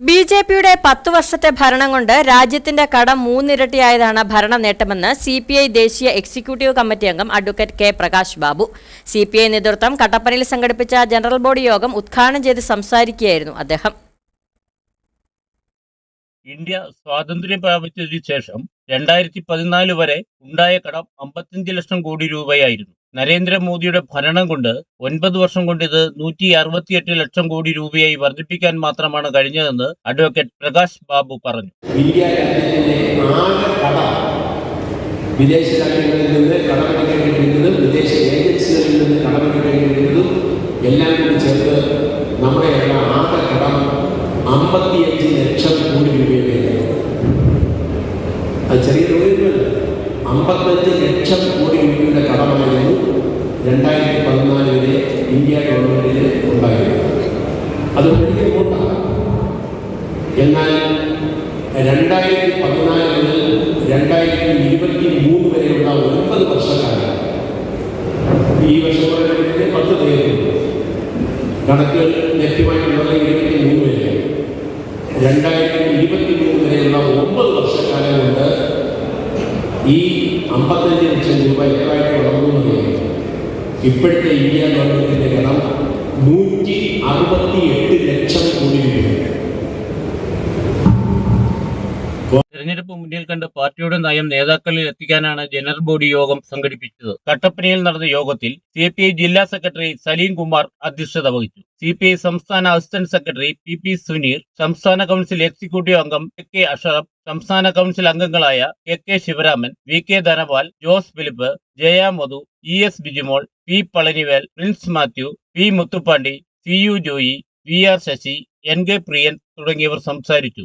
B J പിയുടെ പത്തു വർഷത്തെ ഭരണം കൊണ്ട് രാജ്യത്തിന്റെ കടം മൂന്നിരട്ടിയായതാണ് ഭരണ നേട്ടമെന്ന് സി പി ഐ ദേശീയ എക്സിക്യൂട്ടീവ് കമ്മിറ്റി അംഗം advocate K Prakash Babu. C P I നേതൃത്വം കട്ടപ്പനയിൽ സംഘടിപ്പിച്ച ജനറൽ ബോഡി യോഗം ഉദ്ഘാടനം ചെയ്ത് സംസാരിക്കുകയായിരുന്നു അദ്ദേഹം. ഇന്ത്യ സ്വാതന്ത്ര്യം പ്രാപിച്ചതിനു ശേഷം രണ്ടായിരത്തി പതിനാല് വരെ ഉണ്ടായ കടം അമ്പത്തിയഞ്ച് ലക്ഷം കോടി രൂപയായിരുന്നു. നരേന്ദ്രമോദിയുടെ ഭരണം കൊണ്ട് ഒൻപത് വർഷം കൊണ്ട് ഇത് നൂറ്റി അറുപത്തിയെട്ട് ലക്ഷം കോടി രൂപയായി വർദ്ധിപ്പിക്കാൻ മാത്രമാണ് കഴിഞ്ഞതെന്ന് അഡ്വക്കേറ്റ് പ്രകാശ് ബാബു പറഞ്ഞു. വിദേശ രാജ്യങ്ങളിൽ വിദേശ ഏജൻസികളിൽ എല്ലാം കൂടി നമ്മുടെ ആകെ ലക്ഷം കോടി ചെറിയ തുകയൊന്നുമല്ല അമ്പത്തഞ്ച് ലക്ഷം കോടി രൂപയുടെ കടമായിരുന്നു രണ്ടായിരത്തി പതിനാലിലെ ഇന്ത്യ ഗവൺമെന്റിന് ഉണ്ടായിരുന്നത് അത് വലിയ കൊണ്ടാണ് എന്നാൽ രണ്ടായിരത്തി പതിനാല് മുതൽ രണ്ടായിരത്തി ഇരുപത്തി മൂന്ന് വരെയുള്ള ഒൻപത് വർഷക്കാലം ഈ വർഷം പറയുന്നത് പത്ത് പേരുണ്ട് കണക്കുകൾ ലഭ്യമായിട്ടുള്ളത് ഇരുപത്തി മൂന്ന് വരെ. രണ്ടായിരത്തി ഇരുപത്തി മൂന്ന് വരെയുള്ള ഒമ്പത് വർഷക്കാലം കൊണ്ട് ഈ അമ്പത്തഞ്ച് ലക്ഷം രൂപ എത്രയായിട്ട് വളർന്നു ഇപ്പോഴത്തെ ഇന്ത്യ ഗവൺമെന്റിന്റെ കടം നൂറ്റി അറുപത്തി തെരഞ്ഞെടുപ്പ് മുന്നിൽ കണ്ട് പാർട്ടിയുടെ നയം നേതാക്കളിൽ എത്തിക്കാനാണ് ജനറൽ ബോഡി യോഗം സംഘടിപ്പിച്ചത്. കട്ടപ്പനയിൽ നടന്ന യോഗത്തിൽ സി പി ഐ ജില്ലാ സെക്രട്ടറി സലീം കുമാർ അധ്യക്ഷത വഹിച്ചു. സി പി ഐ സംസ്ഥാന assistant secretary P P Suneer സംസ്ഥാന കൗൺസിൽ എക്സിക്യൂട്ടീവ് അംഗം എ കെ അഷറഫ് സംസ്ഥാന കൗൺസിൽ അംഗങ്ങളായ K K Sivaraman V K Dhanapal Jose Philip Jaya Madhu E S Bijimol P Palanivel Prince Mathew P Muthupandi C U Joy V R Sasi N K Priyan തുടങ്ങിയവർ സംസാരിച്ചു.